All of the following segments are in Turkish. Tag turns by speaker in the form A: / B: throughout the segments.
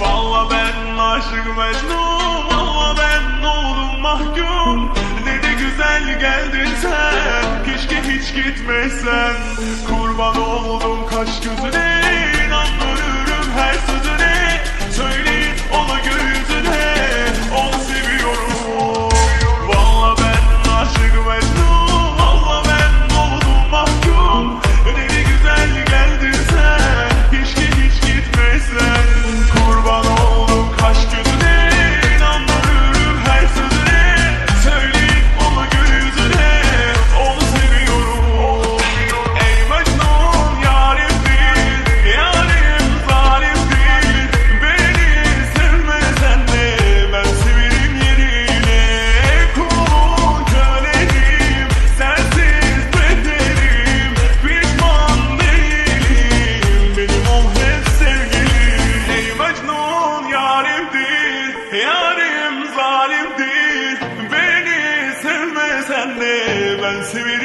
A: Valla ben aşık mecnun Valla ben oldum mahkum. Ne de güzel geldin sen Keşke hiç gitmesen. Kurban oldum kaş gözüne. recibir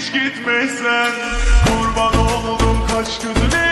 A: hiç gitmesen. Kurban oldum
B: kaç gözüne